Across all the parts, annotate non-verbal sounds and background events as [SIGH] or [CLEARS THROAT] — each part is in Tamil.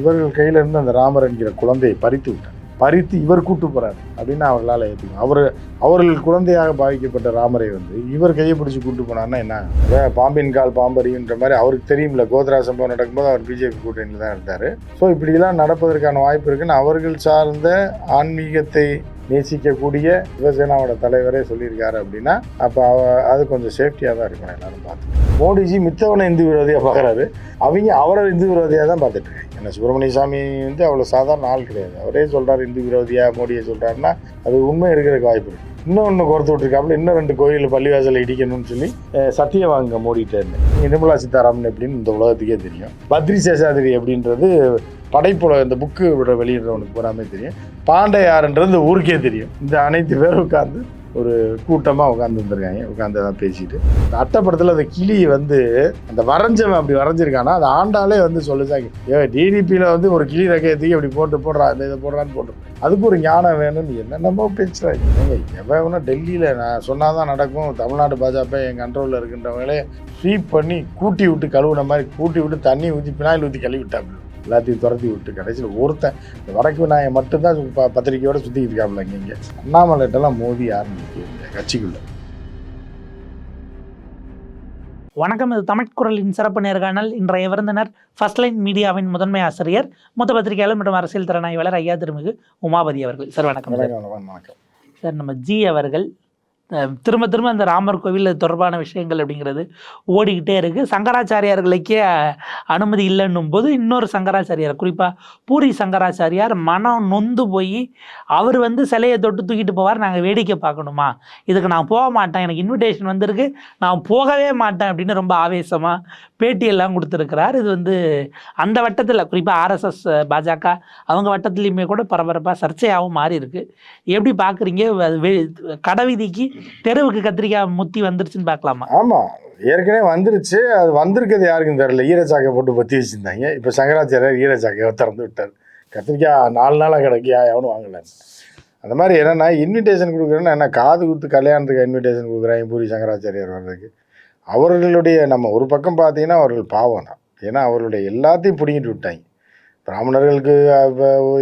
இவர்கள் கையில இருந்து அந்த ராமர் என்கிற குழந்தையை பறித்து விட்டார். பறித்து இவர் கூட்டு போகிறார் அப்படின்னு அவர்களால் ஏற்றுக்கணும் அவர் அவர்கள் குழந்தையாக பாதிக்கப்பட்ட ராமரை வந்து இவர் கையை பிடிச்சி கூட்டு போனார்னா என்ன? பாம்பின் கால் பாம்பரின்ற மாதிரி அவருக்கு தெரியும்ல கோத்ரா சம்பவம் நடக்கும்போது அவர் பிஜேபி கூட்டணியில் தான் இருந்தார். ஸோ இப்படிலாம் நடப்பதற்கான வாய்ப்பு இருக்குன்னு அவர்கள் சார்ந்த ஆன்மீகத்தை நேசிக்கக்கூடிய சிவசேனாவோட தலைவரே சொல்லியிருக்காரு அப்படின்னா அப்போ அவ அது கொஞ்சம் சேஃப்டியாக தான் இருக்கணும் எல்லாரும் பார்த்து மோடிஜி மித்தவனை இந்து விரோதியாக பார்க்குறாரு அவங்க அவரை இந்து விரோதியாக தான் பார்த்துட்டு இருக்காங்க. ஏன்னா சுப்பிரமணிய சாமி வந்து அவ்வளோ சாதாரண ஆள் கிடையாது. அவரே சொல்கிறார் இந்து விரோதியாக மோடியை சொல்கிறாருன்னா அது உண்மை இருக்கிறதுக்கு வாய்ப்பு இருக்குது இன்னொன்று கோர்த்து விட்டுருக்காப்புல இன்னும் ரெண்டு கோயில் பள்ளிவாசலை இடிக்கணும்னு சொல்லி. சத்தியவாங்க மோடிட்டே இருந்தேன் நிர்மலா சீதாராமன் எப்படின்னு இந்த உலகத்துக்கே தெரியும். பத்ரி சேஷாதிரி அப்படின்றது படைப்புல இந்த புக்கு வெளியிடுறவனுக்கு பூராமே தெரியும். பாண்டே யாருன்றது இந்த ஊருக்கே தெரியும். இந்த அனைத்து பேரும் உட்காந்து ஒரு கூட்டமாக உட்காந்துருந்துருக்காங்க உட்காந்து தான் பேசிட்டு. இந்த அட்டைப்படத்தில் அந்த கிளி வந்து அந்த வரைஞ்சவன் அப்படி வரைஞ்சிருக்கானா? அது ஆண்டாலே வந்து சொல்லுச்சாங்க. ஏ டிடிபியில் வந்து ஒரு கிளி ரெக்கையை தூக்கி அப்படி போட்டு போடுறா இந்த இதை போடுறான்னு போட்டு. அதுக்கு ஒரு ஞானம் வேணும்னு என்னென்னமோ பேசுகிறாங்க எவன் எவனா டெல்லியில் நான் சொன்னாதான் நடக்கும். தமிழ்நாடு பாஜக என் கண்ட்ரோலில் இருக்கின்றவங்களே ஸ்வீப் பண்ணி கூட்டி விட்டு கழுவுன மாதிரி கூட்டி விட்டு தண்ணி ஊற்றி பினாயில் ஊற்றி கழுவி விட்டாப்புல எல்லாத்தையும் துரத்தி விட்டு கடைசியில் ஒருத்தன் இந்த வடக்கு விநாயகன் மட்டும்தான் ப- பத்திரிக்கையோட சுற்றிக்கிட்டு இருக்காப்புல இங்கே அண்ணாமலைட்டெல்லாம் மோதி ஆரம்பிக்க கட்சிக்குள்ள. வணக்கம் இது தமிழ்குரலின் சிறப்பு நேர்காணல் இன்றைய விருந்தினர் ஃபர்ஸ்ட் லைன் மீடியாவின் முதன்மை ஆசிரியர் மூத்த பத்திரிகையாளர் மற்றும் அரசியல் திறனாய்வாளர் ஐயா திருமிகு உமாபதி அவர்கள். சார் வணக்கம் சார். வணக்கம். சார் நம்ம ஜி அவர்கள் திரும்ப திரும்ப அந்த ராமர் கோவில் தொடர்பான விஷயங்கள் அப்படிங்கிறது ஓடிக்கிட்டே இருக்குது சங்கராச்சாரியார்களுக்கே அனுமதி இல்லைன்னும் போது இன்னொரு சங்கராச்சாரியார் குறிப்பாக பூரி சங்கராச்சாரியார் மனம் நொந்து போய் அவர் வந்து சிலையை தொட்டு தூக்கிட்டு போவார் நாங்கள் வேடிக்கை பார்க்கணுமா? இதுக்கு நான் போக மாட்டேன் எனக்கு இன்விடேஷன் வந்திருக்கு நான் போகவே மாட்டேன் அப்படின்னு ரொம்ப ஆவேசமாக பேட்டியெல்லாம் கொடுத்துருக்கிறார். இது வந்து அந்த வட்டத்தில் குறிப்பாக ஆர்எஸ்எஸ் பாஜக அவங்க வட்டத்துலேயுமே கூட பரபரப்பாக சர்ச்சையாகவும் மாறி இருக்குது எப்படி பார்க்குறீங்க? கடைவீதிக்கு தெருவுக்கு கத்திரிக்காய் முத்தி வந்துருச்சுன்னு பார்க்கலாமா? ஆமாம் ஏற்கனவே வந்துருச்சு. அது வந்திருக்கிறது யாருக்கும் தெரியல. ஈரச்சாக்கை போட்டு பற்றி வச்சுருந்தாங்க. இப்போ சங்கராச்சாரியார் ஈரச்சாக்கையை திறந்து விட்டார். கத்திரிக்காய் நாலு நாளாக கிடைக்கியா? எவனும் வாங்கலன்னு அந்த மாதிரி என்னென்னா இன்விடேஷன் கொடுக்குறேன்னா என்ன காது குத்து கல்யாணத்துக்கு இன்விடேஷன் கொடுக்குறாங்க பூரி சங்கராச்சாரியார் வர்றதுக்கு. அவர்களுடைய நம்ம ஒரு பக்கம் பார்த்தீங்கன்னா அவர்கள் பாவம் தான். ஏன்னா அவர்களுடைய எல்லாத்தையும் பிடிங்கிட்டு விட்டாங்க. பிராமணர்களுக்கு அஹ்,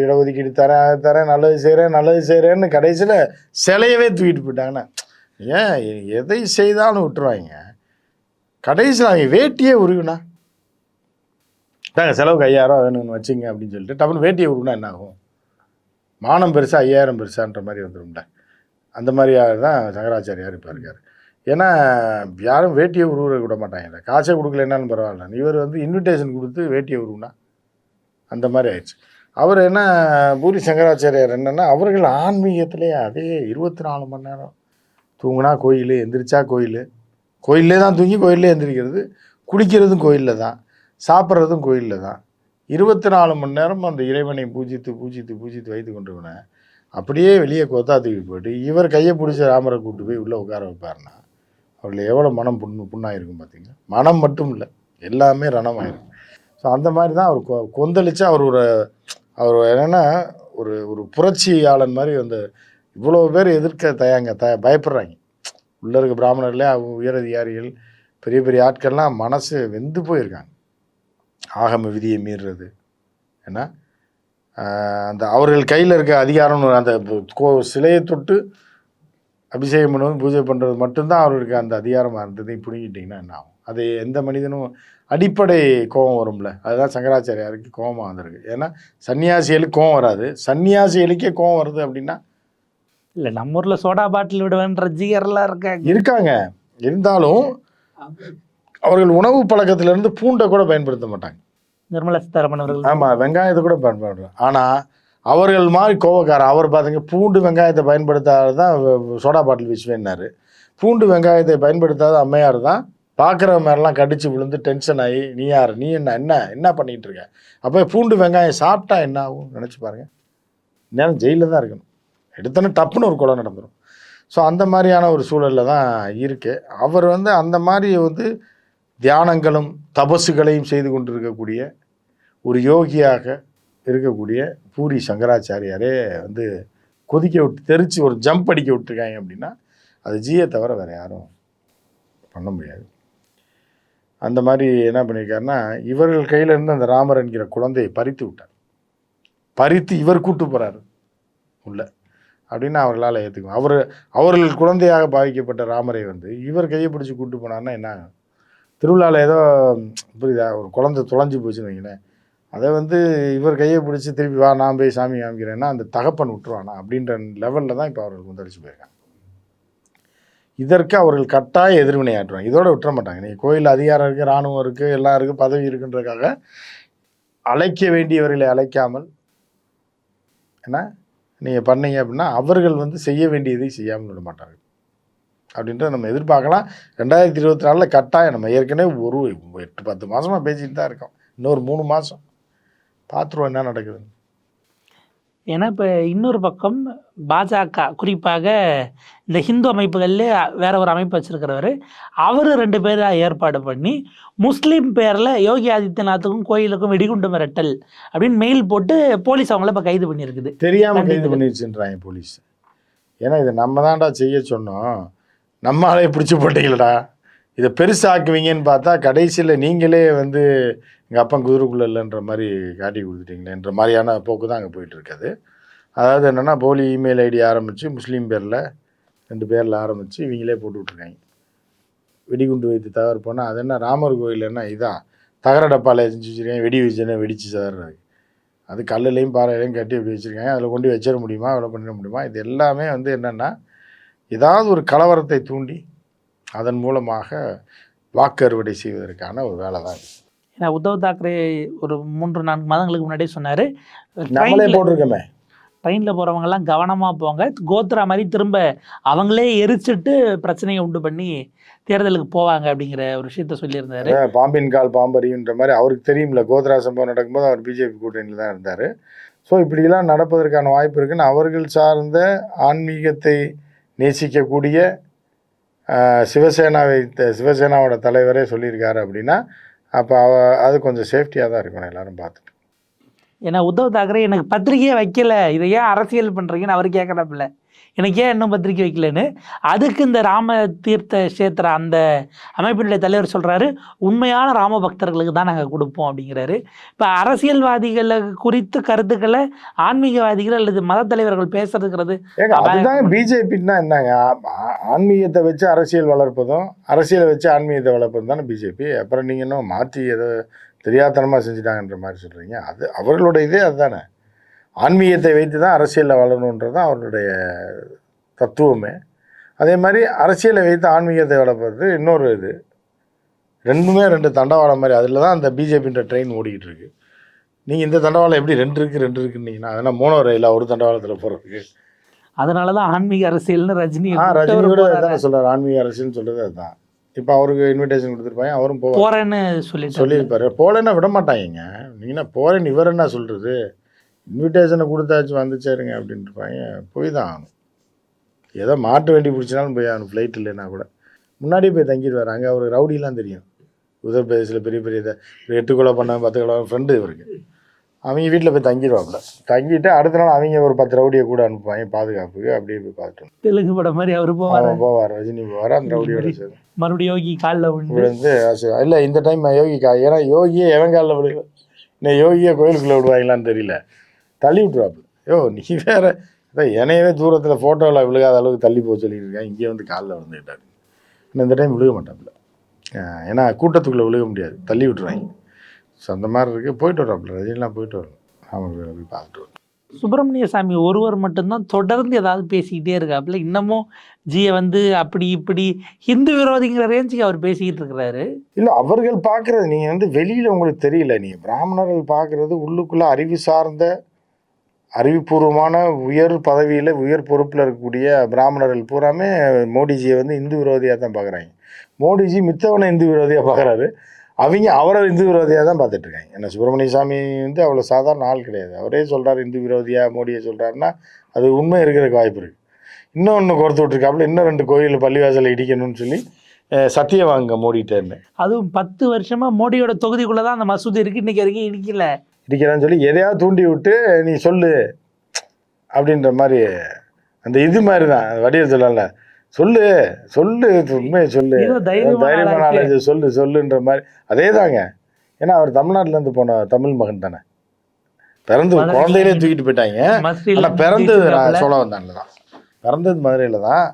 இடஒதுக்கீடு தரேன் தரேன் நல்லது செய்கிறேன் நல்லது செய்கிறேன்னு கடைசியில் சிலையவே தூக்கிட்டு போயிட்டாங்கன்னா ஏன்? எதை செய்தாலும் விட்டுருவாங்க. கடைசியில் அவங்க வேட்டியே உருகுண்ணா நாங்கள் செலவுக்கு ஐயாயிரம் வேணும்னு வச்சுங்க அப்படின்னு சொல்லிட்டு டப்புனு வேட்டியை உருகுனா என்ன ஆகும்? மானம் பெருசா ஐயாயிரம் பெருசான்ற மாதிரி வந்துடும்ல அந்த மாதிரி தான் சங்கராச்சாரியார் இப்போ இருக்கார். ஏன்னா யாரும் வேட்டியை உருவ விட மாட்டாங்கல்ல. காசே கொடுக்கலன்னாலும் பரவாயில்ல. இவர் வந்து இன்விடேஷன் கொடுத்து வேட்டியை உருவுனா அந்த மாதிரி ஆயிடுச்சு. அவர் என்ன பூரி சங்கராச்சாரியார் என்னென்னா அவர்கள் ஆன்மீகத்திலே அதே இருபத்தி நாலு மணி நேரம் தூங்கினா கோயில் எந்திரிச்சா கோயில். கோயிலே தான் தூங்கி கோயிலே எந்திரிக்கிறது. குளிக்கிறதும் கோயிலில் தான். சாப்பிட்றதும் கோயிலில் தான். இருபத்தி நாலு மணி நேரம் அந்த இறைவனை பூஜித்து பூஜித்து பூஜித்து வைத்து கொண்டவனை அப்படியே வெளியே கொத்தா போயிட்டு இவர் கையை பிடிச்ச ராமரை கூப்பிட்டு போய் உள்ளே உட்கார வைப்பார்னா அவரில் எவ்வளோ மனம் புண்ணு புண்ணாயிருக்கும் பார்த்தீங்க மனம் மட்டும் இல்லை. எல்லாமே ரணமாயிருக்கும் ஸோ அந்த மாதிரி தான் அவர் கொ- கொந்தளிச்சு அவர் ஒரு அவர் என்னென்னா ஒரு ஒரு புரட்சியாளன் மாதிரி அந்த இவ்வளோ பேர் எதிர்க்க தயாங்க த பயப்படுறாங்க. உள்ளே இருக்க பிராமணர்களே அவங்க உயரதிகாரிகள் பெரிய பெரிய ஆட்கள்லாம் மனசு வெந்து போயிருக்காங்க. ஆகம விதியை மீறுறது. என்ன அந்த அவர்கள் கையில் இருக்க அதிகாரம்னு அந்த கோ சிலையை தொட்டு அபிஷேகம் பண்ணுவது பூஜை பண்ணுறது மட்டும்தான் அவர்களுக்கு அந்த அதிகாரமாக இருந்ததை பிடிங்கிட்டிங்கன்னா என்ன ஆகும்? அது எந்த மனிதனும் அடிப்படை கோபம் வரும்ல. அதுதான் சங்கராச்சாரியாருக்கு கோபமாக வந்திருக்கு. ஏன்னா சன்னியாசிகளுக்கு கோபம் வராது. சன்னியாசிகளுக்கே கோபம் வருது அப்படின்னா இல்லை நம்ம ஊரில் சோடா பாட்டில் விடுவேன்ற ஜிகர்லாம் இருக்காங்க. இருக்காங்க. இருந்தாலும் அவர்கள் உணவு பழக்கத்திலிருந்து பூண்டை கூட பயன்படுத்த மாட்டாங்க. நிர்மலா சீதாராமன் அவர்கள். ஆமாம் வெங்காயத்தை கூட பயன்படுத்துறாங்க ஆனால் அவர்கள் மாதிரி கோவக்காரன் அவர் பார்த்தீங்க பூண்டு வெங்காயத்தை பயன்படுத்தாத தான் சோடா பாட்டில் விஸ்வேன்னாரு பூண்டு வெங்காயத்தை பயன்படுத்தாத அம்மையார் தான் பார்க்குற மாதிரிலாம் கடிச்சு விழுந்து டென்ஷன் ஆகி நீ யார்? நீ என்ன என்ன என்ன பண்ணிட்டு இருக்க? அப்போ பூண்டு வெங்காயம் சாப்பிட்டா என்ன ஆகும் நினச்சி பாருங்க. நேரம் ஜெயிலில் தான் இருக்கணும். எடுத்தோன்னே டப்புன்னு ஒரு கொலை நடந்துடும் ஸோ அந்த மாதிரியான ஒரு சூழலில் தான் இருக்குது அவர் வந்து அந்த மாதிரி வந்து தியானங்களும் தபசுகளையும் செய்து கொண்டிருக்கக்கூடிய ஒரு யோகியாக இருக்கக்கூடிய பூரி சங்கராச்சாரியாரே வந்து கொதிக்க விட்டு தெரித்து ஒரு ஜம்ப் அடிக்க விட்டுருக்காங்க அப்படின்னா அது ஜியை தவிர வேறு யாரும் பண்ண முடியாது. அந்த மாதிரி என்ன பண்ணியிருக்காருன்னா இவர்கள் கையிலேருந்து அந்த ராமர் என்கிற குழந்தையை பறித்து விட்டார். பறித்து இவர் கூட்டு போகிறாரு உள்ள. அப்படின்னு அவர்களால் ஏற்றுக்கும் அவர் அவர்கள் குழந்தையாக பாதிக்கப்பட்ட ராமரை வந்து இவர் கையை பிடிச்சி கூட்டு போனார்னா என்ன திருவிழாவில் ஏதோ புரியுதா? ஒரு குழந்தை தொலைஞ்சு போச்சுன்னு வைங்களேன். அதை வந்து இவர் கையை பிடிச்சி திருப்பி வா நான் போய் சாமி காமிக்கிறேன்னா அந்த தகப்பன் விட்டுருவானா? அப்படின்ற லெவலில் தான் இப்போ அவர்கள் கொந்தளிச்சு போயிருக்காங்க இதற்கு அவர்கள் கட்டாய எதிர்வினை ஆற்றுவாங்க. இதோட விட்டுற மாட்டாங்க. நீங்கள் கோயில் அதிகாரம் இருக்குது இராணுவம் இருக்குது எல்லாம் இருக்குது பதவி இருக்குன்றதுக்காக அழைக்க வேண்டியவர்களை அழைக்காமல் என்ன? நீங்கள் பண்ணீங்க அப்படின்னா அவர்கள் வந்து செய்ய வேண்டியதை செய்யாமல் விட மாட்டார்கள். அப்படின்றத நம்ம எதிர்பார்க்கலாம். ரெண்டாயிரத்தி இருபத்தி நாலில் கட்டாயம் நம்ம ஏற்கனவே ஒரு எட்டு பத்து மாதமாக பேசிகிட்டு தான் இருக்கோம். இன்னொரு மூணு மாதம் பார்த்துருவோம் என்ன நடக்குதுன்னு. ஏன்னா இப்போ இன்னொரு பக்கம் பாஜக குறிப்பாக இந்த ஹிந்து அமைப்புகள்லே வேற ஒரு அமைப்பு வச்சிருக்கிறவர் அவர் ரெண்டு பேரை ஏற்பாடு பண்ணி முஸ்லீம் பேரில் யோகி ஆதித்யநாத்துக்கும் கோயிலுக்கும் வெடிகுண்டு மிரட்டல் அப்படின்னு மெயில் போட்டு போலீஸ் அவங்கள இப்போ கைது பண்ணியிருக்குது. தெரியாமல் கைது கண்டிப்பா. பண்ணிருச்சுன்றாங்க போலீஸ். ஏன்னா இதை நம்ம தான்டா செய்ய சொன்னோம். நம்ம ஆளே பிடிச்சி போட்டீங்களடா. இதை பெருசாக்குவீங்கன்னு பார்த்தா கடைசியில் நீங்களே வந்து எங்கள் அப்பா குதிரைக்குள்ளே இல்லைன்ற மாதிரி காட்டி கொடுத்துட்டீங்களேன்ற மாதிரியான போக்கு தான் அங்கே போயிட்டுருக்குது அதாவது என்னென்னா போலி இமெயில் ஐடி ஆரம்பித்து முஸ்லீம் பேரில் ரெண்டு பேரில் ஆரம்பித்து இவங்களே போட்டு விட்ருக்காங்க வெடிகுண்டு வைத்து தவறு போனால் அது என்ன ராமர் கோயில் என்ன இதா தகர டப்பாவில் செஞ்சு வச்சுருக்காங்க வெடி வச்சுன்னா வெடிச்சு சார்றது அது கல்லுலையும் பாறையிலையும் கட்டி இப்படி வச்சுருக்காங்க. அதில் கொண்டு வச்சிட முடியுமா? அவ்வளோ பண்ணிட முடியுமா? இது எல்லாமே வந்து என்னென்னா ஏதாவது ஒரு கலவரத்தை தூண்டி அதன் மூலமாக வாக்கு அறுவடை செய்வதற்கான ஒரு வேலை தான் ஏன்னா உத்தவ் தாக்கரே ஒரு மூன்று நான்கு மாதங்களுக்கு முன்னாடியே சொன்னார் போட்டிருக்கோமே. ட்ரெயினில் போகிறவங்கெல்லாம் கவனமாக போங்க. கோத்ரா மாதிரி திரும்ப அவங்களே எரிச்சிட்டு பிரச்சனையை உண்டு பண்ணி தேர்தலுக்கு போவாங்க அப்படிங்கிற ஒரு விஷயத்த சொல்லியிருந்தாரு. பாம்பின் கால் பாம்பரின்ற மாதிரி அவருக்கு தெரியும்ல கோத்ரா சம்பவம் நடக்கும்போது அவர் பிஜேபி கூட்டணியில் தான் இருந்தார். ஸோ இப்படியெல்லாம் நடப்பதற்கான வாய்ப்பு இருக்குன்னு அவர்கள் சார்ந்த ஆன்மீகத்தை நேசிக்கக்கூடிய சிவசேனாவை சிவசேனாவோட தலைவரே சொல்லியிருக்காரு அப்படின்னா அப்போ அவ அது கொஞ்சம் சேஃப்டியாக தான் இருக்கணும் எல்லாரும் பார்த்துட்டு. ஏன்னா உத்தவ் தாக்கரே எனக்கு பத்திரிகையே வைக்கல. இதை ஏன் அரசியல் பண்ணுறீங்கன்னு அவர் கேட்குறாப்புல எனக்கு ஏன் இன்னும் பத்திரிக்கை வைக்கலன்னு? அதுக்கு இந்த ராம தீர்த்த கஷேத்திர அந்த அமைப்பினுடைய தலைவர் சொல்கிறாரு உண்மையான ராம பக்தர்களுக்கு தான் நாங்கள் கொடுப்போம் அப்படிங்கிறாரு. இப்போ அரசியல்வாதிகளை குறித்து கருத்துக்களை ஆன்மீகவாதிகள் அல்லது மத தலைவர்கள் பேசுறதுங்கிறது அதுதாங்க பிஜேபின்னா என்னங்க? ஆன்மீகத்தை வச்சு அரசியல் வளர்ப்பதும் அரசியலை வச்சு ஆன்மீகத்தை வளர்ப்பதும் தானே பிஜேபி? அப்புறம் நீங்கள் இன்னும் மாற்றி ஏதோ தெரியாத்தனமாக செஞ்சுட்டாங்கன்ற மாதிரி சொல்கிறீங்க அது அவர்களோட இதே அதுதானே? ஆன்மீகத்தை வைத்து தான் அரசியலில் வளரணுன்றது தான் அவருடைய தத்துவமே. அதே மாதிரி அரசியலை வைத்து ஆன்மீகத்தை வளர்ப்பது இன்னொரு இது. ரெண்டுமே ரெண்டு தண்டவாளம் மாதிரி. அதில் தான் அந்த பிஜேபின்ற ட்ரெயின் ஓடிக்கிட்டு இருக்கு. நீங்கள் இந்த தண்டவாளம் எப்படி ரெண்டு இருக்குது ரெண்டு இருக்குன்னீங்கன்னா அதெல்லாம் மோனோ ரயிலாக ஒரு தண்டவாளத்தில் போகிறதுக்கு அதனால தான் ஆன்மீக அரசியல்னு ரஜினி ஆ ரஜினி கூட போறாரு. தானே சொல்றாரு. ஆன்மீக அரசியல்னு சொல்றது அதுதான். இப்போ அவருக்கு இன்விடேஷன் கொடுத்துருப்பாங்க அவரும் போவார். போறேன்னு சொல்லிட்டு சொல்லியிருப்பாரு. போலேன்னா விட மாட்டாங்க நீங்கன்னா போறேன்னு இவர் என்ன சொல்றது? இன்விடேஷனை கொடுத்தாச்சு வந்துச்சாருங்க அப்படின்ட்டு இருப்பாங்க. போய் தான் ஆகணும். ஏதோ மாட்டு வண்டி பிடிச்சினாலும் போய் ஆகணும். ஃப்ளைட் இல்லைன்னா கூட. முன்னாடியே போய் தங்கிடுவார் அங்கே அவர் ரவுடிலாம் தெரியும். உத்தரப்பிரதேசில் பெரிய பெரிய இதை எட்டு கொலை பண்ண பத்து கொலை ஃப்ரெண்டு இவருக்கு. அவங்க வீட்டில் போய் தங்கிடுவாப்புல தங்கிட்டு அடுத்த நாள் அவங்க ஒரு பத்து ரவுடியை கூட அனுப்புவாங்க. பாதுகாப்புக்கு அப்படியே போய் பார்த்துட்டு. தெலுங்கு படம் மாதிரி அவர் போவார்? போவார். ரஜினி போவார். அந்த ரவுடியோட சேர்ந்து. மறுபடியும் யோகி காலில் விழுந்து இல்லை இந்த டைம் யோகி கா ஏன்னா யோகியே எவன் காலில் விழுக இன்னும் யோகியை கோயிலுக்குள்ளே விடுவாங்களான்னு தெரியல. தள்ளி விட்டுருவாப்புல யோ நீ வேற அதான் என்னையவே தூரத்தில் ஃபோட்டோவில் விழுகாத அளவுக்கு தள்ளி போக சொல்லிட்டு இருக்கேன். இங்கே வந்து காலில் விழுந்துக்கிட்டாரு இன்னும் இந்த டைம் விழுக மாட்டாப்புல. ஏன்னா கூட்டத்துக்குள்ளே விழுக முடியாது. தள்ளி விட்டுருவாங்க ஸோ அந்த மாதிரி இருக்குது போயிட்டு வர்றாப்புல. ரஜினிலாம் போயிட்டு வரணும் ஆமாம் போய் பார்த்துட்டு வரணும் சுப்பிரமணிய சாமி ஒருவர் மட்டும்தான் தொடர்ந்து ஏதாவது பேசிக்கிட்டே இருக்காப்புல. இன்னமும் ஜியை வந்து அப்படி இப்படி ஹிந்து விரோதிங்கிற ரேஞ்சுக்கு அவர் பேசிக்கிட்டு இருக்கிறாரு. இல்லை அவர்கள் பார்க்குறது நீங்கள் வந்து வெளியில் உங்களுக்கு தெரியல. நீங்கள் பிராமணர்கள் பார்க்குறது உள்ளுக்குள்ளே அறிவு சார்ந்த அறிவுபூர்வமான உயர் பதவியில் உயர் பொறுப்பில் இருக்கக்கூடிய பிராமணர்கள் பூராமே மோடிஜியை வந்து இந்து விரோதியாக தான் பார்க்குறாங்க மோடிஜி மித்தவனை இந்து விரோதியாக பார்க்குறாரு அவங்க அவரை இந்து விரோதியாக தான் பார்த்துட்ருக்காங்க ஏன்னா சுப்பிரமணிய சாமி வந்து அவ்வளோ சாதாரண ஆள் கிடையாது. அவரே சொல்கிறார் இந்து விரோதியாக மோடியை சொல்கிறாருன்னா அது உண்மை இருக்கிறதுக்கு வாய்ப்பு இருக்குது இன்னும் ஒன்று கொடுத்து விட்ருக்காப்புல இன்னும் ரெண்டு கோயில் பள்ளிவாசலில் இடிக்கணும்னு சொல்லி அஹ், சத்தியம் வாங்க மோடிட்டேன்னு அதுவும் பத்து வருஷமாக மோடியோட தொகுதிக்குள்ளே தான் அந்த மசூதி இருக்குது இன்றைக்கி வரைக்கும் இடிக்கல. இடிக்கிறான்னு சொல்லி எதையாவது தூண்டி விட்டு நீ சொல்லு அப்படின்ற மாதிரி அந்த இது மாதிரி தான் வடிவ சொல்லல சொல்லு சொல்லு உண்மையை சொல்லு. தைரியமான சொல்லு சொல்லுன்ற மாதிரி. அதே தாங்க ஏன்னா அவர் தமிழ்நாட்டுல இருந்து போன தமிழ் மகன் தானே. பிறந்து குழந்தையிலே தூக்கிட்டு போயிட்டாங்க. ஆனால் பிறந்தது. நான் சொல்ல வந்தான்ல தான். பிறந்தது மதுரையில் தான்.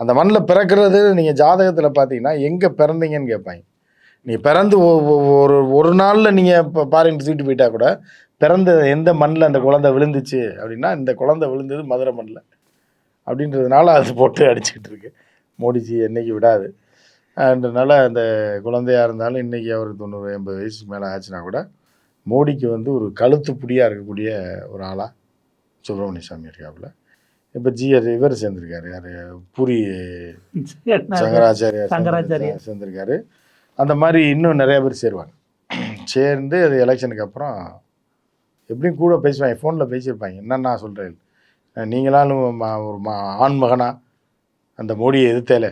அந்த மண்ணில் பிறக்கிறது நீங்கள் ஜாதகத்தில் பார்த்தீங்கன்னா எங்கே பிறந்தீங்கன்னு கேட்பாங்க. நீ பிறந்து ஒரு ஒரு நாளில் நீங்கள் இப்போ பாருங்க தூக்கிட்டு போயிட்டா கூட பிறந்த எந்த மண்ணில் அந்த குழந்தை விழுந்துச்சு அப்படின்னா இந்த குழந்தை விழுந்தது மதுரை மண்ணில். அப்படின்றதுனால அது போட்டு அடிச்சுக்கிட்டு இருக்கு. மோடிஜி என்னைக்கு விடாது. அதனால அந்த குழந்தையா இருந்தாலும் இன்னைக்கு அவருக்கு தொண்ணூறு எண்பது வயசுக்கு மேலே ஆச்சுன்னா கூட மோடிக்கு வந்து ஒரு கழுத்து புடியாக இருக்கக்கூடிய ஒரு ஆளாக சுப்பிரமணிய சாமி இருக்காப்புல. இப்போ ஜிஆர் இவர் சேர்ந்திருக்காரு யார்? பூரி சங்கராச்சாரியார் சங்கராச்சாரியார். சேர்ந்து- சேர்ந்திருக்காரு. அந்த மாதிரி இன்னும் நிறைய பேர் சேருவாங்க. சேர்ந்து அது எலெக்ஷனுக்கு அப்புறம் எப்படியும் கூட பேசுவாங்க. ஃபோனில் பேசியிருப்பாங்க. என்னன்னா சொல்கிறேன் நீங்களாலும் ஒரு ம ஆண்மகனா அந்த மோடியை எதிர்த்தேல.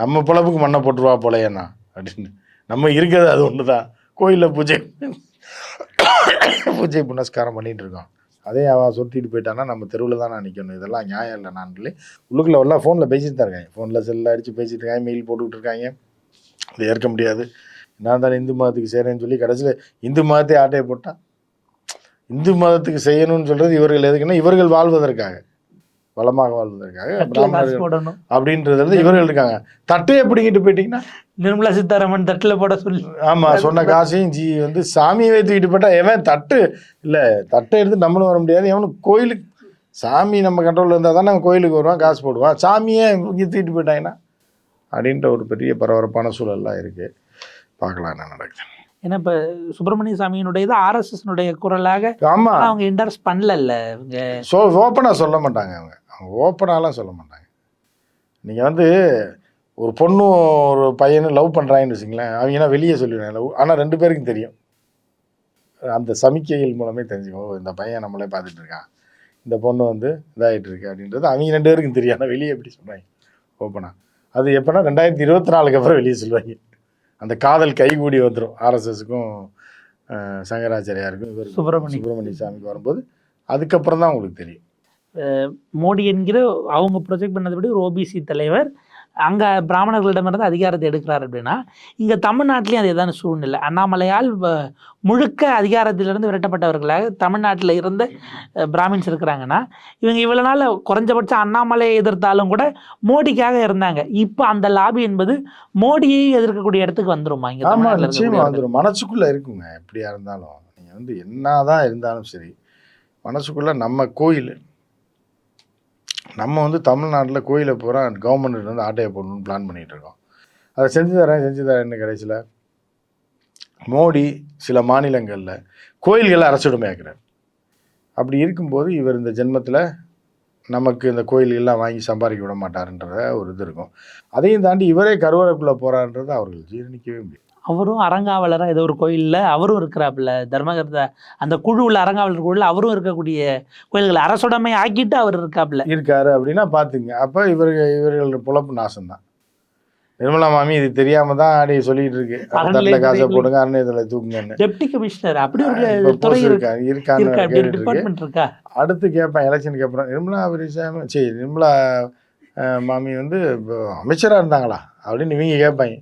நம்ம பிழப்புக்கு மண்ணை போட்டுருவா போலையண்ணா அப்படின்னு. நம்ம இருக்கிறது அது ஒன்று தான் கோயிலில் பூஜை பூஜை புனஸ்காரம் பண்ணிகிட்டு இருக்கோம். அதே அவன் சுற்றிட்டு போயிட்டான்னா நம்ம தெருவில் தான் நான் நிற்கணும் இதெல்லாம் நியாயம் இல்லை நான் சொல்லி உள்ளுக்குள்ள எல்லாம் ஃபோனில் பேசிட்டு தான் இருக்காங்க. ஃபோனில் செல்லில் அடித்து பேசிகிட்டு இருக்காங்க. மெயில் போட்டுக்கிட்டு இருக்காங்க. அது ஏற்க முடியாது. நான் தானே இந்து மதத்துக்கு செய்கிறேன்னு சொல்லி கடைசியில் இந்து மதத்தை ஆட்டையை போட்டால் இந்து மதத்துக்கு செய்யணும்னு சொல்கிறது இவர்கள் எதுக்குன்னா இவர்கள் வாழ்வதற்காக வளமாக வாழ்வதற்காக பிராமணர்கள் போடணும். அப்படின்றதுல இவர்கள் இருக்காங்க. தட்டையை பிடிங்கிட்டு போயிட்டீங்கன்னா நிர்மலா சீதாராமன் தட்டுல போட சொல்லி. ஆமாம் சொன்ன காசையும் ஜி வந்து சாமியை தூக்கிட்டு போட்டா எவன் தட்டு? இல்லை தட்டை எடுத்து நம்மளும் வர முடியாது. எவனும் கோயிலுக்கு சாமி நம்ம கண்ட்ரோலில் இருந்தால் தானே அவன் கோயிலுக்கு வருவான் காசு போடுவான். சாமியே தூக்கிட்டு போயிட்டாங்கன்னா அப்படின்ற ஒரு பெரிய பரபரப்பான சூழல்லாம் இருக்குது பார்க்கலாம் என்ன நடக்குது. ஏன்னா இப்ப சுப்பிரமணிய சாமியினுடைய ஆர்எஸ்எஸ்னுடைய குரலாக ஆமாம் அவங்க இன்டர்ஸ் பண்ணல இவங்க. ஸோ ஓப்பனாக சொல்ல மாட்டாங்க அவங்க. அவங்க ஓப்பனாலாம் சொல்ல மாட்டாங்க. நீங்கள் வந்து ஒரு பொண்ணும் ஒரு பையனும் லவ் பண்ணுறாங்கன்னு வச்சுங்களேன் அவங்கன்னா வெளியே சொல்லிடுவாங்க? லவ் ஆனால் ரெண்டு பேருக்கும் தெரியும். அந்த சமிக்கைகள் மூலமே தெரிஞ்சுக்கோ இந்த பையன் நம்மளே பார்த்துட்டு இருக்கான். இந்த பொண்ணு வந்து இதாகிட்டு இருக்கு அப்படின்றது அவங்க ரெண்டு பேருக்கும் தெரியும். ஆனால் வெளியே எப்படி சொல்கிறாங்க ஓப்பனாக அது எப்போனா ரெண்டாயிரத்தி இருபத்தி நாலுக்கு அப்புறம் வெளியே சொல்லுவாங்க. அந்த காதல் கைகூடி வந்துடும் ஆர்எஸ்எஸ்க்கும் சங்கராச்சாரியாருக்கும் இவருக்கும். சுப்பிரமணிய சுப்பிரமணிய சாமிக்கு வரும்போது அதுக்கப்புறம் தான் உங்களுக்கு தெரியும் மோடி என்கிற அவங்க ப்ரொஜெக்ட் பண்ணதுபடி ஒரு ஓபிசி தலைவர் அங்கே பிராமணர்களிடமிருந்து அதிகாரத்தை எடுக்கிறார் அப்படின்னா இங்கே தமிழ்நாட்டிலையும் அதே தான சூழ்நிலை. அண்ணாமலையால் முழுக்க அதிகாரத்திலிருந்து விரட்டப்பட்டவர்களாக தமிழ்நாட்டில் இருந்த பிராமின்ஸ் இருக்கிறாங்கன்னா இவங்க இவ்வளோ நாள் குறைஞ்சபட்சம் அண்ணாமலையை எதிர்த்தாலும் கூட மோடிக்காக இருந்தாங்க. இப்போ அந்த லாபி என்பது மோடியை எதிர்க்கக்கூடிய இடத்துக்கு வந்துருமா? இங்கே வந்துடும் மனசுக்குள்ள இருக்குங்க எப்படியா இருந்தாலும். நீங்க வந்து என்னதான் இருந்தாலும் சரி மனசுக்குள்ள நம்ம கோயில் நம்ம வந்து தமிழ்நாட்டில் கோயிலை பூரா கவர்மெண்ட் வந்து ஆட்டையை போடணும்னு பிளான் பண்ணிகிட்டு இருக்கோம் அதை செஞ்சு தரேன் செஞ்சு தரேன்னு கடைசியில் மோடி சில மாநிலங்களில் கோயில்களை அரசுடமையாக்குறார் அப்படி இருக்கும்போது இவர் இந்த ஜென்மத்தில் நமக்கு இந்த கோயில்கள்லாம் வாங்கி சம்பாதிக்க விட மாட்டார்ன்றத ஒரு இது இருக்கும். அதையும் தாண்டி இவரே கருவறைக்குள்ளே போகிறான்றதை அவர்கள் ஜீரணிக்கவே முடியும் அவரும் அறங்காவலராக ஏதோ ஒரு கோயிலில் அவரும் இருக்கிறாப்புல தர்மகர்த்தா அந்த குழுவில் அறங்காவலர் குழுவில் அவரும் இருக்கக்கூடிய கோயில்களை. அரசுடைமை ஆக்கிட்டு அவர் இருக்காப்புல. இருக்காரு அப்படின்னா பார்த்துங்க அப்போ இவர்கள் இவர்கள் பொழப்பு நாசம்தான். நிர்மலா மாமி இது தெரியாம தான் ஆடி சொல்லிட்டு இருக்கு. தட்டில் காசை போடுங்க அறநிலையத்தில் தூக்குங்கன்னு. டெப்டி கமிஷனர் அப்படி ஒரு துறை இருக்கா இருக்கா இருக்கான்னு இருக்கா? அடுத்து கேட்பேன் எலெக்ஷனுக்கு அப்புறம். நிர்மலா விரிசாமி சரி நிர்மலா மாமி வந்து அமைச்சராக இருந்தாங்களா? அப்படின்னு இவங்க கேட்பாங்க.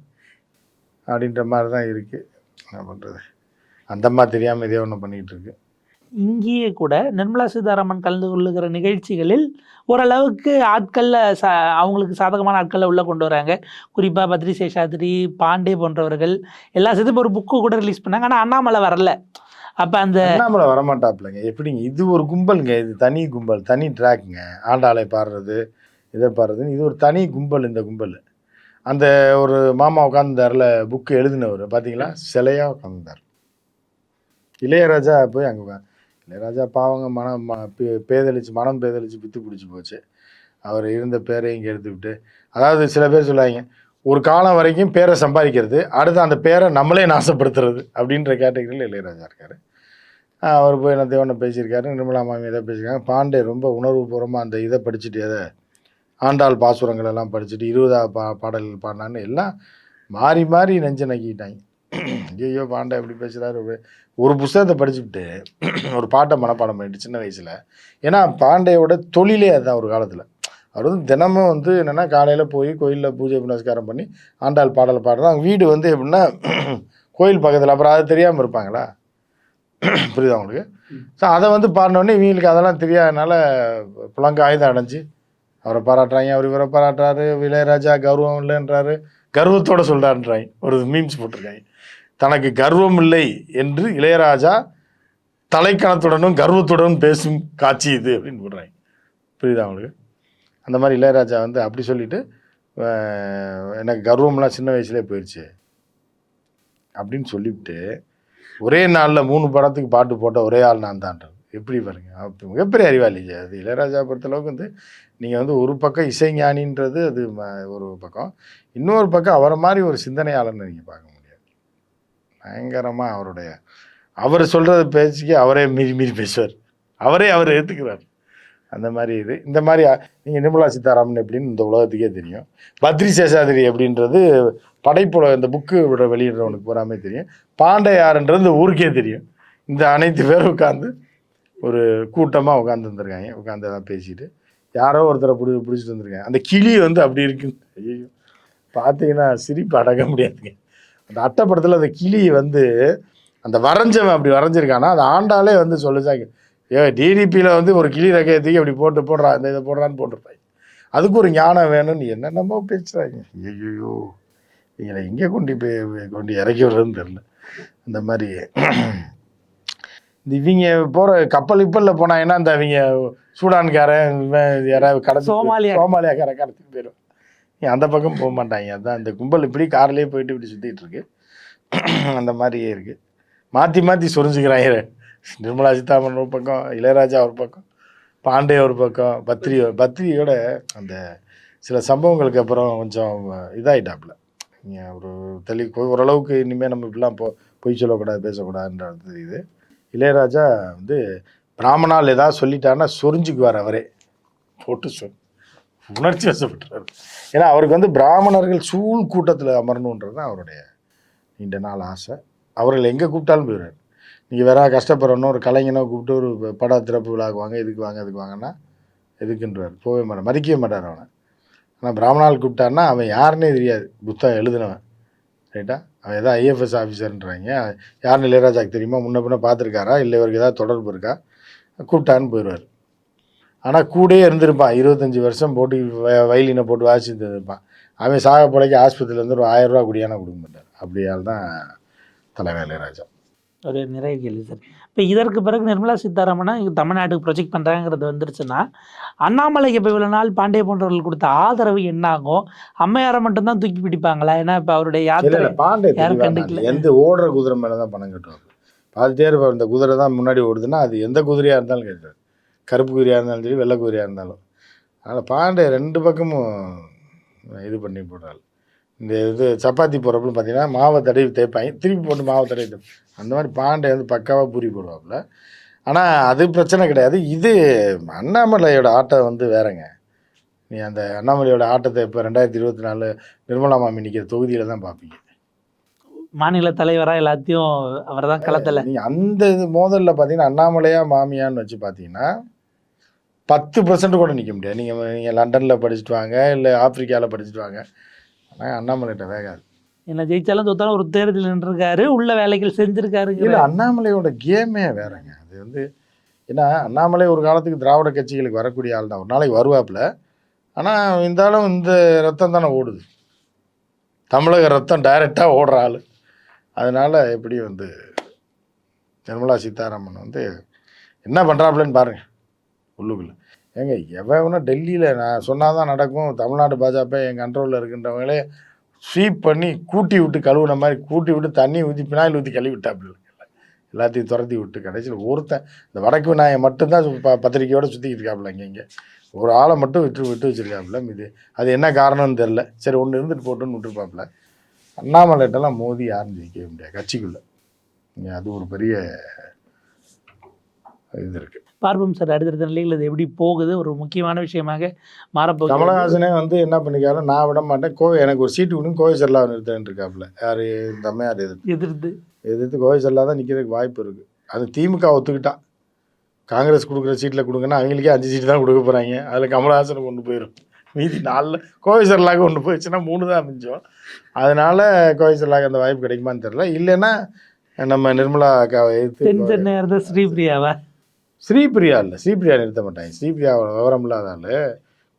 அப்படின்ற மாதிரி தான் இருக்குது என்ன பண்ணுறது அந்தம்மா தெரியாமல் இதே ஒன்று பண்ணிகிட்டு இருக்கு. இங்கேயே கூட நிர்மலா சீதாராமன் கலந்து கொள்ளுகிற நிகழ்ச்சிகளில் ஓரளவுக்கு ஆட்களில் சா அவங்களுக்கு சாதகமான ஆட்களை உள்ளே கொண்டு வராங்க. குறிப்பாக பத்ரி சேஷாத்ரி பாண்டே போன்றவர்கள். எல்லா சேர்த்து ஒரு புக்கு கூட ரிலீஸ் பண்ணாங்க. ஆனால் அண்ணாமலை வரல. அப்போ அந்த அண்ணாமலை வரமாட்டாப்புலங்க. எப்படிங்க? இது ஒரு கும்பலுங்க. இது தனி கும்பல் தனி ட்ராக்குங்க ஆண்டாளை பாடுறது இதை பாடுறதுன்னு. இது ஒரு தனி கும்பல் இந்த கும்பல். அந்த ஒரு மாமா உட்காந்துருந்தார்ல புக்கு எழுதினவர் பார்த்தீங்களா சிலையாக உட்காந்துருந்தார் இளையராஜா போய் அங்கே இளையராஜா பாவங்க மனம் ம- பே- பேதலிச்சு மனம் பேதலிச்சு பித்து பிடிச்சி போச்சு. அவர் இருந்த பேரையும் இங்கே எடுத்துக்கிட்டு அதாவது சில பேர் சொல்லுவாங்க ஒரு காலம் வரைக்கும் பேரை சம்பாதிக்கிறது அடுத்து அந்த பேரை நம்மளே நாசப்படுத்துறது அப்படின்ற கேட்டகரியில் இளையராஜா இருக்கார். அவர் போய் என்ன தேவனை பேசியிருக்காரு நிர்மலா மாமி எதை பேசியிருக்காங்க. பாண்டே ரொம்ப உணர்வுபூர்வமாக அந்த இதை படிச்சுட்டு எதை ஆண்டாள் பாசுரங்கள் எல்லாம் படிச்சுட்டு இருபதா பா பாடல்கள் பாடினான்னு எல்லாம் மாறி மாறி நெஞ்ச நக்கிட்டாங்க. ஐயோ பாண்டே எப்படி பேசுகிறாரு ஒரு புஸ்தகத்தை படிச்சுவிட்டு ஒரு பாட்டை மனப்பாடம் பண்ணிட்டு சின்ன வயசில். ஏன்னா பாண்டேயோட தொழிலே அதுதான் ஒரு காலத்தில். அவர் வந்து தினமும் வந்து என்னென்னா காலையில் போய் கோயிலில் பூஜை புனஸ்காரம் பண்ணி ஆண்டாள் பாடல் பாடுறோம் அவங்க வீடு வந்து எப்படின்னா கோயில் பக்கத்தில். அப்புறம் அது தெரியாமல் இருப்பாங்களா? புரியுதா உங்களுக்கு? ஸோ அதை வந்து பாடினோடனே இவங்களுக்கு அதெல்லாம் தெரியாதனால புலங்க ஆயுதம் அடைஞ்சு அவரை பாராட்டுறாங்க அவர் இவரை பாராட்டுறாரு இளையராஜா கௌரவம் இல்லைன்றாரு. கர்வத்தோட சொல்கிறான்றாங்க ஒரு மீம்ஸ் போட்டிருக்காங்க. தனக்கு கர்வம் இல்லை என்று இளையராஜா தலைக்கணத்துடனும் கர்வத்துடனும் பேசும் காட்சி இது அப்படின்னு போடுறாங்க. புரியுதா அவங்களுக்கு அந்த மாதிரி இளையராஜா வந்து அப்படி சொல்லிட்டு எனக்கு கர்வம்லாம் சின்ன வயசுலேயே போயிடுச்சு அப்படின்னு சொல்லிவிட்டு ஒரே நாளில் மூணு படத்துக்கு பாட்டு போட்ட ஒரே ஆள் நான் தான்றது எப்படி பாருங்க? அப்ப மிகப்பெரிய அறிவாளி. அது இளையராஜா பொறுத்தளவுக்கு வந்து நீங்கள் வந்து ஒரு பக்கம் இசைஞானின்றது அது ஒரு பக்கம். இன்னொரு பக்கம் அவரை மாதிரி ஒரு சிந்தனையாளர்னு நீங்கள் பார்க்க முடியாது. பயங்கரமாக அவருடைய அவர் சொல்கிறது பேச்சுக்கு அவரே மீறி மீறி பேசுவார். அவரே அவர் ஏற்றுக்கிறார் அந்த மாதிரி இது. இந்த மாதிரி நீங்கள் நிர்மலா சீதாராமன் எப்படின்னு இந்த உலகத்துக்கே தெரியும். பத்ரி சேஷாதிரி அப்படின்றது படைப்புல இந்த புக்கு விட வெளியிடுறவனுக்கு பூராமே தெரியும். பாண்டையாருன்றது இந்த ஊருக்கே தெரியும். இந்த அனைத்து பேரும் உட்காந்து ஒரு கூட்டமாக உட்காந்துருந்துருக்காங்க உட்காந்து எல்லாம் பேசிட்டு யாரோ ஒருத்தரை பிடி பிடிச்சிட்டு வந்திருக்கேன். அந்த கிளி வந்து அப்படி இருக்கும் ஐயோ பார்த்தீங்கன்னா சிரிப்பு அடக்க முடியாதுங்க. அந்த அட்டைப்படத்தில் அந்த கிளி வந்து அந்த வரைஞ்சவன் அப்படி வரைஞ்சிருக்கானா? அது ஆண்டாலே வந்து சொல்லுச்சாங்க ஏ டிடிபியில் வந்து ஒரு கிளி ரகத்துக்கு அப்படி போட்டு போடுறா இந்த இதை போடுறான்னு போட்டிருப்பாங்க அதுக்கு ஒரு ஞானம் வேணும்னு என்னென்னமோ பேசுகிறாங்க ஐயோ இவங்களை எங்கே கொண்டு போய் கொண்டு இறக்கி விடுறதுன்னு தெரில இந்த மாதிரி. இந்த இவங்க போகிற கப்பல் இப்பலில் போனாங்கன்னா இந்த அவங்க சூடான்காரன் யாராவது கடத்தி சோமாலியா. சோமாலியாக்காரன் கடத்திட்டு போயிடும் அந்த பக்கம் போக மாட்டாங்க. அதான் இந்த கும்பல் இப்படி கார்லேயே போயிட்டு இப்படி சுற்றிட்டு இருக்கு. [CLEARS THROAT] அந்த மாதிரியே இருக்கு. மாற்றி மாற்றி சொரிஞ்சுக்கிறாங்க. நிர்மலா சீதாராமன் ஒரு பக்கம் இளையராஜா ஒரு பக்கம் பாண்டே ஒரு பக்கம் பத்ரி பத்ரியோட அந்த சில சம்பவங்களுக்கு அப்புறம் கொஞ்சம் இதாயிட்டாப்புல. நீங்கள் ஒரு தெளி ஓரளவுக்கு இனிமேல் நம்ம இப்படிலாம் போ பொய் சொல்லக்கூடாது பேசக்கூடாதுன்றது தெரியுது இளையராஜா வந்து பிராமணால் ஏதாவது சொல்லிட்டாருன்னா சொரிஞ்சுக்குவார் அவரே. போட்டு சொல் உணர்ச்சி வசப்பட்டுறாரு ஏன்னா அவருக்கு வந்து பிராமணர்கள் சூழ் கூட்டத்தில் அமரணுன்றது தான் அவருடைய நீண்ட நாள் ஆசை. அவர்கள் எங்கே கூப்பிட்டாலும் போயிடுவார். நீங்கள் வேற கஷ்டப்படுறணும் ஒரு கலைஞனோ கூப்பிட்டு ஒரு பட திறப்பு விழாக்கு வாங்க இதுக்கு வாங்க அதுக்கு வாங்கன்னா எதுக்குன்றார். போகவே மாட்டார் மதிக்கவே மாட்டார் அவனை. ஆனால் பிராமணால் கூப்பிட்டான்னா அவன் யாருன்னே தெரியாது. புத்தகம் எழுதுனவன். ரைட்டா? அவன் ஏதாவது ஐஎஃப்எஸ் ஆஃபீஸர்ன்றாங்க யாருன்னு இளையராஜாக்கு தெரியுமா? முன்ன பின்ன பார்த்துருக்காரா? இல்லை இவருக்கு ஏதாவது தொடர்பு இருக்கா? கூப்பிட்டான்னு போயிடுவார். ஆனால் கூடயே இருந்திருப்பான். இருபத்தஞ்சி வருஷம் போட்டு வயலினை போட்டு வாசித்து இருப்பான் அவன் சாக பிழைக்க ஆஸ்பத்திரியிலேருந்து ஒரு ஆயிரம் ரூபா குடியான கொடுக்க மாட்டார். அப்படியால் தான் தலைவர் இளையராஜா. ஒரு நிறைய கேள்வி சார். இப்போ இதற்கு பிறகு நிர்மலா சீதாராமனை இங்க தமிழ்நாட்டுக்கு ப்ரொஜெக்ட் பண்ணுறாங்கிறது வந்துருச்சுன்னா அண்ணாமலைக்கு இப்போ இவ்வளோ நாள் பாண்டே போன்றவர்கள் கொடுத்த ஆதரவு என்ன ஆகும் அம்மையாரை மட்டும்தான் தூக்கி பிடிப்பாங்களா? ஏன்னா இப்போ அவருடைய யாத்திரை பாண்டே யாரும் கண்டுக்கல. எந்த ஓடுற குதிரை மேலே தான் பணம் கட்டுவாங்க. பார்த்துட்டே இருப்பார். இந்த குதிரை தான் முன்னாடி ஓடுதுன்னா அது எந்த குதிரையாக இருந்தாலும் கேட்டார் கருப்பு குதிரையாக இருந்தாலும் சரி வெள்ளை குதிரையாக இருந்தாலும். அதனால் பாண்டே ரெண்டு பக்கமும் இது பண்ணி போடுறாள். இந்த இது சப்பாத்தி போடுறப்பல பார்த்தீங்கன்னா மாவை தடவி தேய்ப்பாங்க. திருப்பி போட்டு மாவை தடவி தேய்ப்பாங்க அந்த மாதிரி பாண்டே வந்து பக்காவாக பூரி போடுவாப்புல. ஆனால் அது பிரச்சனை கிடையாது. இது அண்ணாமலையோட ஆட்டம் வந்து வேறங்க. நீ அந்த அண்ணாமலையோட ஆட்டத்தை இப்போ ரெண்டாயிரத்தி இருபத்தி நாலு நிர்மலா மாமி நிற்கிற தொகுதியில் தான் பார்ப்பீங்க மாநில தலைவராக எல்லாத்தையும் அவர் தான் களத்தில் நீங்கள் அந்த இது மோதலில் பார்த்தீங்கன்னா அண்ணாமலையா மாமியான்னு வச்சு பார்த்தீங்கன்னா பத்து பர்சன்ட் கூட நிற்க முடியாது. நீங்கள் நீங்கள் லண்டனில் படிச்சுட்டு வாங்க இல்லை ஆப்பிரிக்காவில் படிச்சுட்டு வாங்க. ஆனால் அண்ணாமலைகிட்ட வேகாது. என்ன ஜெயிச்சாலும் தோத்தாலும் ஒரு தேர்தல் நின்றுருக்காரு உள்ள வேலைகள் செஞ்சிருக்காரு இல்லை அண்ணாமலையோட கேமே வேறங்க. அது வந்து ஏன்னா அண்ணாமலை ஒரு காலத்துக்கு திராவிட கட்சிகளுக்கு வரக்கூடிய ஆள் தான் ஒரு நாளைக்கு வருவாப்புல. ஆனால் இருந்தாலும் இந்த ரத்தம் தானே ஓடுது. தமிழக ரத்தம் டைரெக்டாக ஓடுற ஆள். அதனால் எப்படி வந்து நிர்மலா சீதாராமன் வந்து என்ன பண்ணுறாப்புலன்னு பாருங்க. உள்ளுக்குள்ளே. ஏங்க எவனா டெல்லியில் நான் சொன்னால் தான் நடக்கும். தமிழ்நாடு பாஜக என் கண்ட்ரோலில் இருக்கின்றவங்களே ஸ்வீப் பண்ணி கூட்டி விட்டு கழுவுன மாதிரி கூட்டி விட்டு தண்ணி ஊற்றி பினாயில் ஊற்றி கழுவி விட்டாப்புல. எல்லாத்தையும் துரத்தி விட்டு கடைசியில் ஒருத்தன் இந்த வடக்கு விநாயகன் மட்டும்தான் ப பத்திரிக்கையோடு சுற்றிக்கிட்டு இருக்காப்புல இங்கே இங்கே. ஒரு ஆளை மட்டும் விட்டு விட்டு வச்சிருக்காப்புல இது அது என்ன காரணம்னு தெரில சரி ஒன்று இருந்துட்டு போட்டுன்னு விட்டுருப்பாப்புல. அண்ணாமலைட்டெல்லாம் மோதி யாரும் ஜெயிக்கவே முடியாது. கட்சிக்குள்ளே. அது ஒரு பெரிய இது இருக்குது பார்ப்போம் சார் அடுத்தடுத்த நிலைகள் இது எப்படி போகுது? ஒரு முக்கியமான விஷயமாக மாறப்போகுது கமலஹாசனே வந்து என்ன பண்ணிக்காரு நான் விட மாட்டேன். கோவை எனக்கு ஒரு சீட்டு கொடுங்க கோவை செல்லா நிறுத்தேன் இருக்காப்புல. யார் இந்த அம்மையார் எதிர்த்து. எதிர்த்து. எதிர்த்து கோவை செல்லா தான் நிற்கிறதுக்கு வாய்ப்பு இருக்குது அது திமுக ஒத்துக்கிட்டா. காங்கிரஸ் கொடுக்குற சீட்டில் கொடுங்கன்னா அவங்களுக்கே அஞ்சு சீட்டு தான் கொடுக்க போகிறாங்க அதில் கமலஹாசனை கொண்டு போயிடும் மீதி நாலில் கோவை சரலாக கொண்டு போயிடுச்சுன்னா மூணு தான் மிஞ்சம். அதனால கோவை சரலாக அந்த வாய்ப்பு கிடைக்குமான்னு தெரில இல்லைன்னா நம்ம நிர்மலா அக்காவை எதிர்த்து ஸ்ரீபிரியாவா? ஸ்ரீபிரியா இல்லை ஸ்ரீபிரியா நிறுத்த மாட்டாங்க. ஸ்ரீபிரியா விவரம் இல்லாத ஆளு.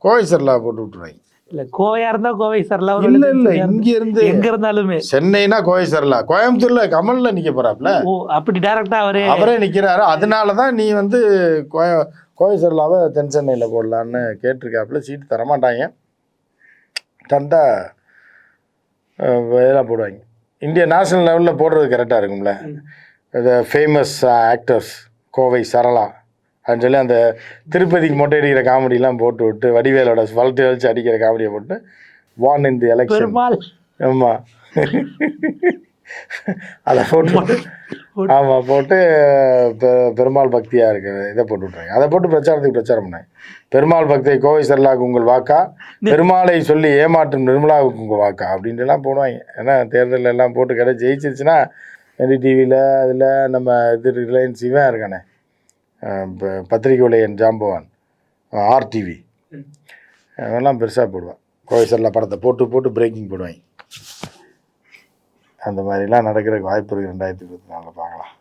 கோவை சரலா போட்டு விட்டுருவாங்க. இல்ல கோவையா இருந்தா கோவை சரலா இல்லை இல்லை இங்க இருந்து எங்க இருந்தாலுமே. சென்னைனா கோவை சரலா கோயம்புத்தூர்ல கமல்ல நிக்க போறாப்ல. ஓ அப்படி டைரக்டா அவரே அவரே நிக்கிறாரு. அதனால தான் நீ வந்து கோய கோவை சரலாவை தென் சென்னையில் போடலான்னு கேட்டிருக்காப்புல சீட்டு தரமாட்டாங்க. தந்தா இதெல்லாம் போடுவாங்க. இந்தியா நேஷனல் லெவலில் போடுறது கரெக்டாக இருக்கும்ல. இது ஃபேமஸ் ஆக்டர்ஸ் கோவை சரளா அப்படின்னு சொல்லி அந்த திருப்பதிக்கு மொட்டை அடிக்கிற காமெடிலாம் போட்டு விட்டு வடிவேலோட வளர்த்து வச்சு அடிக்கிற காமெடியை போட்டு வான் இந்த எலெக்ஷன் ஆமாம் அதை போட்டு ஆமாம் போட்டு பெருமாள் பக்தியாக இருக்கிற இதை போட்டு விட்றாங்க அதை போட்டு பிரச்சாரத்துக்கு பிரச்சாரம் பண்ணாங்க பெருமாள் பக்தியை கோவை சரலாவுக்கு உங்கள் வாக்கா? பெருமாளை சொல்லி ஏமாற்றும் நிர்மலாவுக்கு உங்கள் வாக்கா? அப்படின்ட்டு எல்லாம் போடுவாங்க. ஏன்னா தேர்தலில் எல்லாம் போட்டு கடை ஜெயிச்சிருச்சுன்னா என்டிடிவியில் அதில் நம்ம இது ரிலையன்ஸ் இவன் இருக்கானே. அஹ் ப- பத்திரிகை உலையன் ஜாம்பவான் ஆர்டிவி அவெல்லாம் பெருசாக போடுவான். கோவை சரலா படத்தை போட்டு போட்டு பிரேக்கிங் போடுவாங்க. அந்த மாதிரிலாம் நடக்கிறதுக்கு வாய்ப்பு இருக்குது ரெண்டாயிரத்தி இருபத்தி நாலில் பார்க்கலாம்.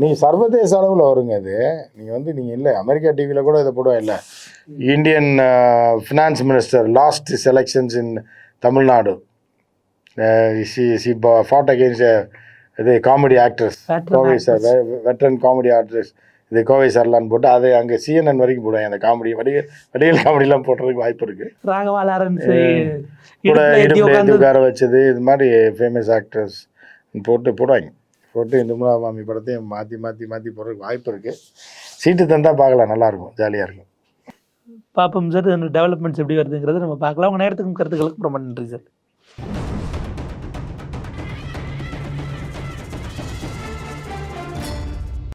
நீங்கள் சர்வதேச அளவில் வருங்க இது நீங்கள் வந்து நீங்கள் இல்லை அமெரிக்கா டிவியில் கூட இதை போடுவோம் இல்லை. Indian finance minister last selections in Tamil Nadu. She she fought against இது காமெடி ஆக்ட்ரஸ் கோவை சார். வெட்டரன் காமெடி ஆக்ட்ரஸ் இது கோவை சரலான்னு போட்டு அது அங்கே சிஎன்என் வரைக்கும் போடுவாங்க. அந்த காமெடி வடிவேல் வடிவேல் காமெடிலாம் போடுறதுக்கு வாய்ப்பு இருக்குது ராகவா லாரன்ஸ் கூட உட்கார வச்சது இது மாதிரி ஃபேமஸ் ஆக்டர்ஸ் போட்டு போடுவாங்க. போட்டு இந்துமலா மாமி படத்தையும் மாற்றி மாற்றி மாற்றி போடுறதுக்கு வாய்ப்பு இருக்குது சீட்டு தந்தால் பார்க்கலாம். நல்லாயிருக்கும். ஜாலியாக இருக்கும். பார்ப்போம் சார். டெவலப்மெண்ட்ஸ் எப்படி வருதுங்கிறது நம்ம பார்க்கலாம். உங்க நேரத்துக்கும் கருத்துக்களுக்கும் ரொம்ப நன்றி சார்.